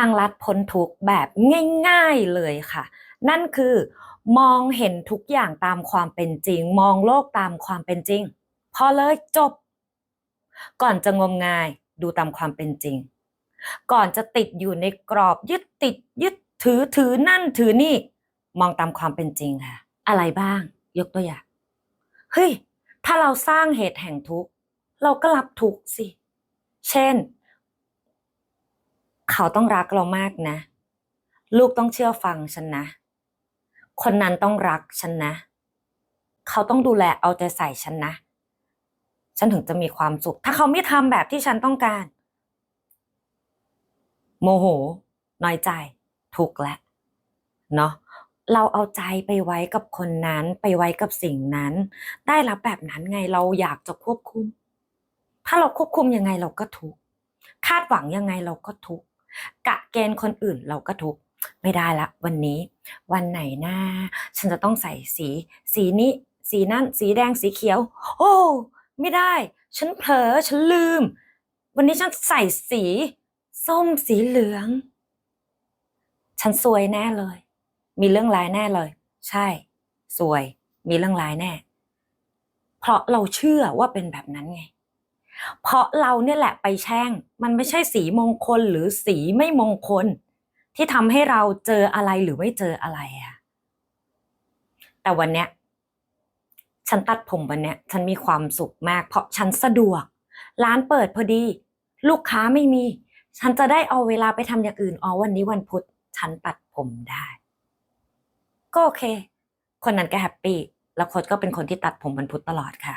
างลัดพ้นทุกแบบง่ายๆเลยค่ะ นั่นคือ มองเห็นทุกอย่างตามความเป็นจริง มองโลกตามความเป็นจริง พอเลยจบ ก่อนจะงมงายดูตามความเป็นจริง ก่อนจะติดอยู่ในกรอบยึดติดยึดถือถือนั่นถือนี่ มองตามความเป็นจริงค่ะ อะไรบ้าง ยกตัวอย่างเฮ้ยถ้าเราสร้างเหตุแห่งทุกข์เราก็รับทุกข์สิ เช่น เขาต้องรักเรามากนะ ลูกต้องเชื่อฟังฉันนะ คนนั้นต้องรักฉันนะ เขาต้องดูแลเอาใจใส่ฉันนะ ฉันถึงจะมีความสุข ถ้าเขาไม่ทำแบบที่ฉันต้องการ โมโห น้อยใจ ทุกข์และเนาะเราเอาใจไปไว้กับคนนั้นไปไว้กับสิ่งนั้น ได้รับแบบนั้นไงเราอยากจะควบคุม ถ้าเราควบคุมยังไงเราก็ทุกข์คาดหวังยังไงเราก็ทุก กะเกณฑ์คนอื่นเราก็ทุกข์ไม่ได้ละ วันนี้ วันไหนหน้า ฉันจะต้องใส่สี สีนี้ สีนั่น สีแดงสีเขียว โอ้ไม่ได้ ฉันเผลอฉันลืม วันนี้ฉันใส่สี ส้มสีเหลือง ฉันซวยแน่เลย มีเรื่องร้ายแน่เลย ใช่ สวย มีเรื่องร้ายแน่ เพราะเราเชื่อว่าเป็นแบบนั้นไง เพราะเราเนี่ยแหละไปแช่ง มันไม่ใช่สีมงคลหรือสีไม่มงคล ที่ทำให้เราเจออะไรหรือไม่เจออะไรอะแต่วันเนี้ยฉันตัดผมวันเนี้ยฉันมีความสุขมาก เพราะฉันสะดวก ร้านเปิดพอดี ลูกค้าไม่มี ฉันจะได้เอาเวลาไปทำอย่างอื่นอ๋อวันนี้วันพุธฉันตัดผมได้ ก็โอเค คนนั้นก็แฮปปี้แล้วโค้ชก็เป็นคนที่ตัดผมวันพุธตลอดค่ะ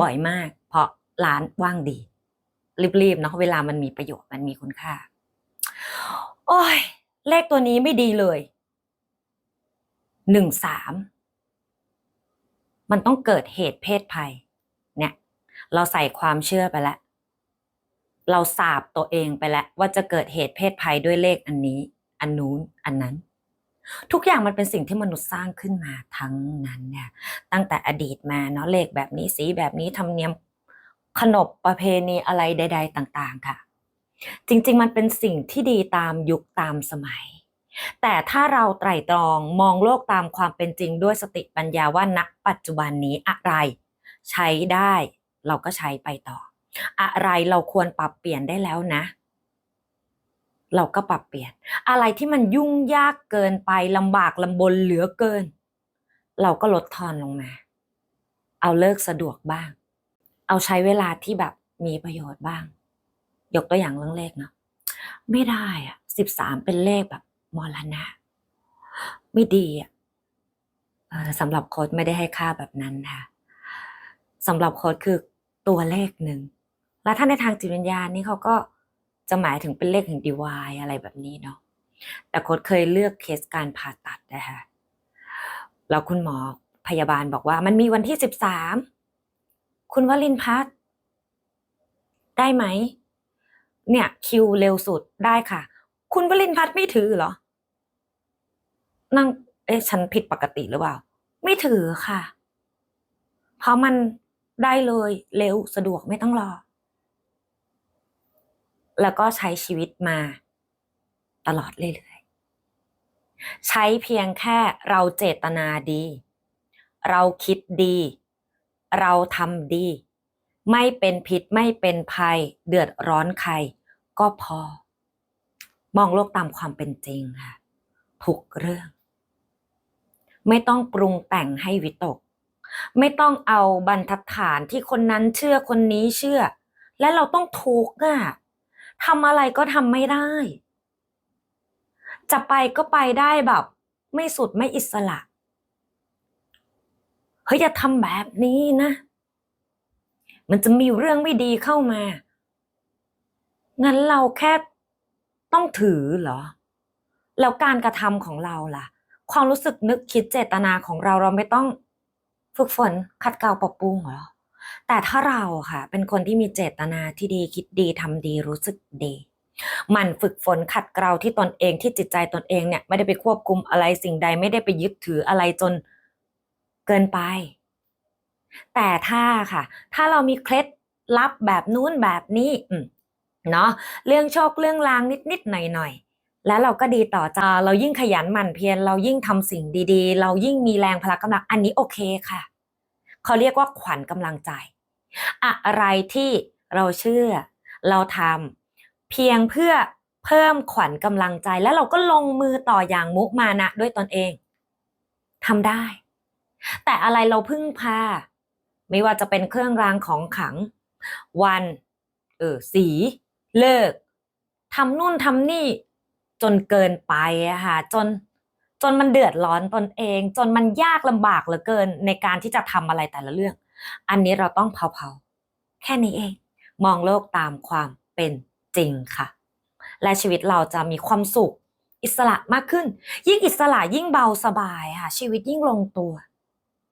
บ่อยมาก เพราะ ร้านว่างดี รีบๆเนาะเวลามันมีประโยชน์มันมีคุณค่า โอ้ย เลขตัวนี้ไม่ดีเลยหนึ่งสามมันต้องเกิดเหตุเพศภัย เนี่ย เราใส่ความเชื่อไปแล้ว เราสาบตัวเองไปแล้ว ว่าจะเกิดเหตุเพศภัยด้วยเลขอันนี้ อันนู้นอันนั้น ทุกอย่างมันเป็นสิ่งที่มนุษย์สร้างขึ้นมาทั้งนั้นเนี่ย ตั้งแต่อดีตมาเนาะเลขแบบนี้สีแบบนี้ธรรมเนียม ขนบประเพณีอะไรใด ๆ ต่าง ๆ ค่ะ จริง ๆ มันเป็นสิ่งที่ดีตามยุคตามสมัย แต่ถ้าเราไตร่ตรองมองโลกตามความเป็นจริงด้วยสติปัญญาว่าณปัจจุบันนี้อะไร ใช้ได้เราก็ใช้ไปต่อ อะไรเราควรปรับเปลี่ยนได้แล้วนะ เราก็ปรับเปลี่ยน อะไรที่มันยุ่งยากเกินไปลำบากลำบนเหลือเกิน เราก็ลดทอนลงมา เอาเลิกสะดวกบ้าง เอาใช้เวลาที่แบบมีประโยชน์บ้าง ยกตัวอย่างเรื่องเลขเนาะไม่ได้อะสิบสามเป็นเลขแบบมรณะ ไม่ดีอะเอ่อสำหรับโค้ดไม่ได้ให้ค่าแบบนั้นค่ะสำหรับโค้ดคือตัวเลขหนึ่ง แล้วถ้าในทางจิตวิญญาณนี่เขาก็จะหมายถึงเป็นเลขแห่งดีวายอะไรแบบนี้เนาะแต่โค้ดเคยเลือกเคสการผ่าตัดนะคะแล้วคุณหมอพยาบาลบอกว่ามันมีวันที่สิบสาม คุณวลินพัฒน์ได้ไหม เนี่ย คิวเร็วสุดได้ค่ะ คุณวลินพัฒน์ไม่ถือเหรอ นั่ง เอ๊ะฉันผิดปกติหรือเปล่า ไม่ถือค่ะ เพราะมันได้เลยเร็วสะดวกไม่ต้องรอ แล้วก็ใช้ชีวิตมาตลอดเรื่อยๆ ใช้เพียงแค่เราเจตนาดี เราคิดดี เราทำดี ไม่เป็นพิษไม่เป็นภัย เดือดร้อนใคร ก็พอ มองโลกตามความเป็นจริงค่ะทุกเรื่อง ไม่ต้องปรุงแต่งให้วิตก ไม่ต้องเอาบรรทัดฐานที่คนนั้นเชื่อคนนี้เชื่อ และเราต้องทุกข์อะทำอะไรก็ทำไม่ได้ จะไปก็ไปได้แบบ ไม่สุดไม่อิสระ เฮ้ยอย่าทำแบบนี้นะ มันจะมีเรื่องไม่ดีเข้ามา งั้นเราแค่ต้องถือเหรอ แล้วการกระทำของเราล่ะ ความรู้สึกนึกคิดเจตนาของเราเราไม่ต้องฝึกฝนขัดเกลาปรับปรุงเหรอ แต่ถ้าเราค่ะ เป็นคนที่มีเจตนาที่ดีคิดดีทำดีรู้สึกดีมันฝึกฝนขัดเกลาที่ตนเองที่จิตใจตนเองเนี่ยไม่ได้ไปควบคุมอะไรสิ่งใดไม่ได้ไปยึดถืออะไรจน เกินไป แต่ถ้าค่ะ ถ้าเรามีเคล็ดลับแบบนู้นแบบนี้เนาะเรื่องโชคเรื่องลางนิดๆหน่อยๆแล้วเราก็ดีต่อใจเรายิ่งขยันหมั่นเพียรเรายิ่งทำสิ่งดีๆ เรายิ่งมีแรงพละกำลังอันนี้โอเคค่ะเขาเรียกว่าขวัญกำลังใจ อะไรที่เราเชื่อ เราทำเพียงเพื่อเพิ่มขวัญกำลังใจ แล้วเราก็ลงมือต่ออย่างมุมานะด้วยตนเองทำได้ แต่อะไรเราพึ่งพา ไม่ว่าจะเป็นเครื่องรางของขัง วัน เออสี เลิกทำนู่นทำนี่ จนเกินไปอะค่ะจนจนมันเดือดร้อนตนเอง จนมันยากลำบากเหลือเกินในการที่จะทำอะไรแต่ละเรื่อง อันนี้เราต้องเผาๆแค่นี้เอง มองโลกตามความเป็นจริงค่ะ และชีวิตเราจะมีความสุข อิสระมากขึ้น ยิ่งอิสระยิ่งเบาสบายค่ะ ชีวิตยิ่งลงตัว